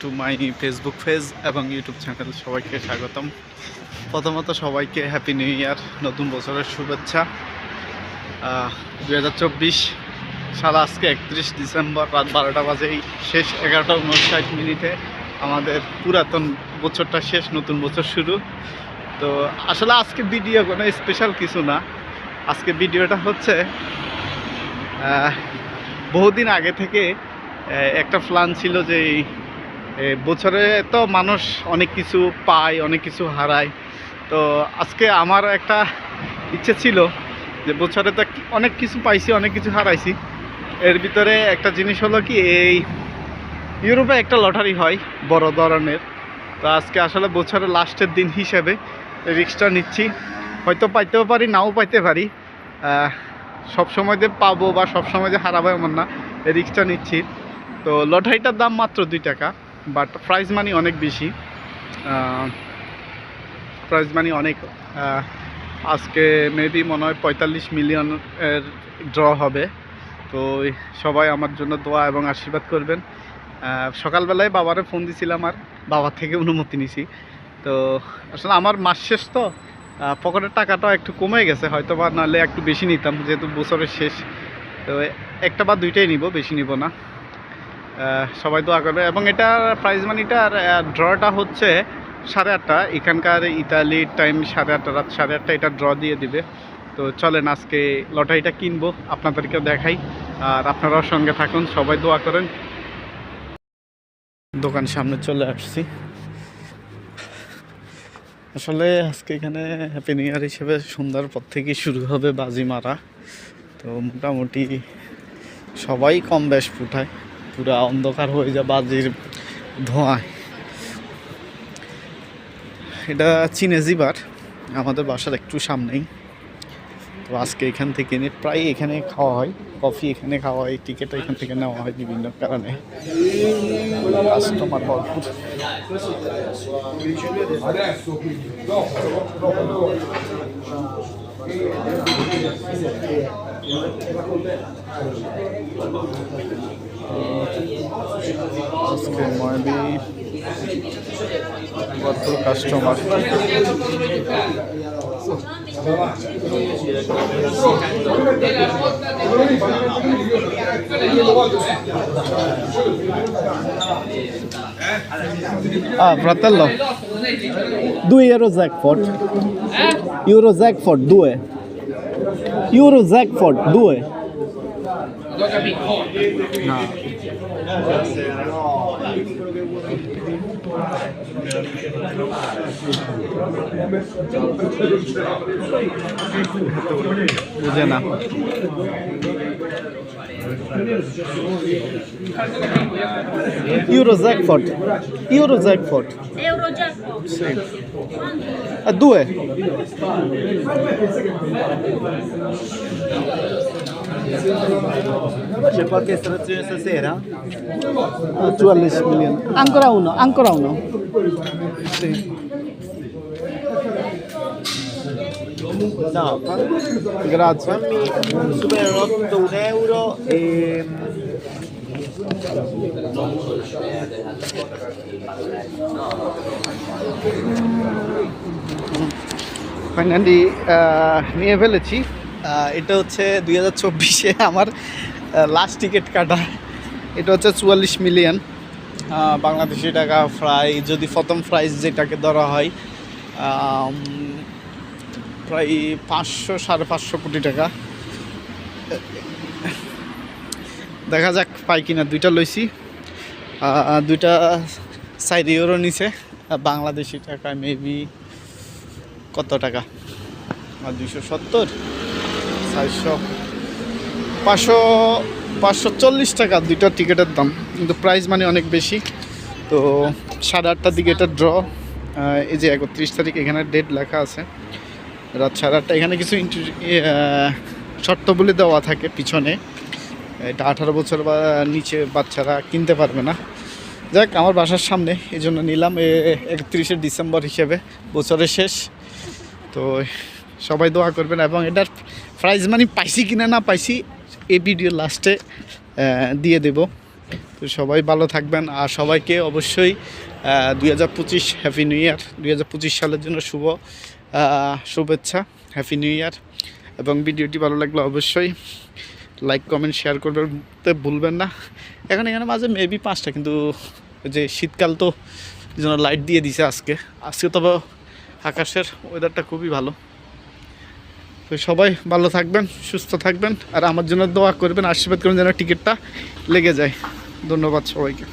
Two my Facebook page এবং YouTube channel সবাইকে স্বাগতম। প্রথমত সবাইকে হ্যাপি নিউ ইয়ার নতুন বছরের শুভেচ্ছা। দু হাজার চব্বিশ সাল আজকে একত্রিশ ডিসেম্বর, রাত বারোটা বাজে এই শেষ এগারোটা উনষাট মিনিটে আমাদের পুরাতন বছরটা শেষ, নতুন বছর শুরু। তো আসলে আজকে ভিডিও কোনো স্পেশাল কিছু না। আজকে ভিডিওটা হচ্ছে বহুদিন আগে থেকে একটা প্ল্যান ছিল যে বছরে তো মানুষ অনেক কিছু পায়, অনেক কিছু হারায়। তো আজকে আমার একটা ইচ্ছে ছিল যে বছরে তো অনেক কিছু পাইছি, অনেক কিছু হারাইছি। এর ভিতরে একটা জিনিস হলো কি, এই ইউরোপে একটা লটারি হয় বড় ধরনের। তো আজকে আসলে বছরের লাস্টের দিন হিসেবে রিক্সটা নিচ্ছি। হয়তো পাইতেও পারি, নাও পাইতে পারি। সব সময় যে পাবো বা সব সময় যে হারাবো এমন না রিক্সটা নিচ্ছি। তো লটারিটার দাম মাত্র দুই টাকা। বাট প্রাইজ মানি অনেক বেশি। প্রাইজ মানি অনেক। আজকে মেবি মনে হয় পঁয়তাল্লিশ মিলিয়ন এর ড্র হবে। তো সবাই আমার জন্য দোয়া এবং আশীর্বাদ করবেন। সকালবেলায় বাবারে ফোন দিছিলাম আর বাবার থেকে অনুমতি নিছি। তো আসলে আমার মাস শেষ তো। পকেটের টাকাটাও একটু কমে গেছে, হয়তো বা নাহলে একটু বেশি নিতাম, যেহেতু বছরের শেষ। তো একটা বা দুইটাই নিব, বেশি নিব না। সবাই দোয়া করবে। এবং এটার প্রাইজ মানিটার ড্রটা হচ্ছে সাড়ে আটটা। এখানকার ইতালির টাইম সাড়ে আটটা, রাত সাড়ে আটটা, এটা ড্র দিয়ে দিবে। তো চলেন আজকে লটারিটা কিনবো আপনাদেরকে দেখাই। আর আপনারাও সঙ্গে থাকুন, সবাই দোয়া করেন। দোকান সামনে চলে আসছি। আসলে আজকে এখানে হ্যাপি নিউ ইয়ার হিসেবে সন্ধ্যার পর থেকে শুরু হবে বাজি মারা তো মোটামুটি সবাই কম বেশ ফুটায়। পুরা অন্ধকার হয়ে যায় বাজির ধোঁয়ায়। এটা চিনেজিবার আমাদের বাসার একটু সামনেই। তো আজকে এখান থেকে নিয়ে প্রায় এখানে খাওয়া হয়, কফি এখানে খাওয়া হয় টিকিট এখান থেকে নেওয়া হয় বিভিন্ন কারণে। কাস্টমার ভরপুর dopo. আজকে ময়বি ভরপুর customer Ah, fratello. Due euro jackpot. Euro jackpot, due. Euro jackpot, due. No. বুঝে না Eurojackpot Eurojackpot Eurojackpot. a due C'è qualche estrazione stasera? Ah, tu Alice Ancora uno, ancora uno. Sì. No, grazie. Fammi super 8 un euro e Finally, uh, near village. এটা হচ্ছে দুই হাজার চব্বিশে আমার last ticket কাটা। এটা হচ্ছে চুয়াল্লিশ মিলিয়ন বাংলাদেশি টাকা প্রায় যদি প্রথম প্রাইজ যেটাকে ধরা হয় প্রায় পাঁচশো, সাড়ে পাঁচশো কোটি টাকা। দেখা যাক পাই কিনা, দুইটা লইছি। দুইটা সাইড ইউরো নিছে। বাংলাদেশি টাকা মেবি কত টাকা? দুইশো সত্তর। চারশো, পাঁচশো পাঁচশো চল্লিশ টাকা দুইটা টিকিটের দাম। কিন্তু প্রাইস মানে অনেক বেশি। তো সাড়ে আটটার দিকে এটা ড্র এই যে একত্রিশ তারিখ এখানে ডেট লেখা আছে। রাত সাড়ে আটটা, এখানে কিছু শর্তগুলি দেওয়া থাকে পিছনে। এটা আঠারো বছর বা নিচে বাচ্চারা কিনতে পারবে না। যাক, আমার বাসার সামনে এই জন্য নিলাম একত্রিশে ডিসেম্বর হিসেবে, বছরের শেষ। তো সবাই দোয়া করবেন। এবং এটার প্রাইজ মানি পাইছি কিনা না পাইছি, এই ভিডিও লাস্টে দিয়ে দেব। তো সবাই ভালো থাকবেন আর সবাইকে অবশ্যই দুই হাজার পঁচিশ হ্যাপি নিউ ইয়ার দুই হাজার পঁচিশ সালের জন্য শুভ শুভেচ্ছা হ্যাপি নিউ ইয়ার এবং ভিডিওটি ভালো লাগলে অবশ্যই লাইক কমেন্ট শেয়ার করতে ভুলবেন না। এখন, এখানে মাঝে মেবি পাঁচটা, কিন্তু যে শীতকাল তো যেন লাইট দিয়ে দিছে আজকে। আজকে তবে আকাশের ওয়েদারটা খুবই ভালো। তো সবাই ভালো থাকবেন, সুস্থ থাকবেন, আর আমার জন্য দোয়া করবেন, আশীর্বাদ করবেন যেন টিকিটটা লেগে যায়। ধন্যবাদ সবাইকে।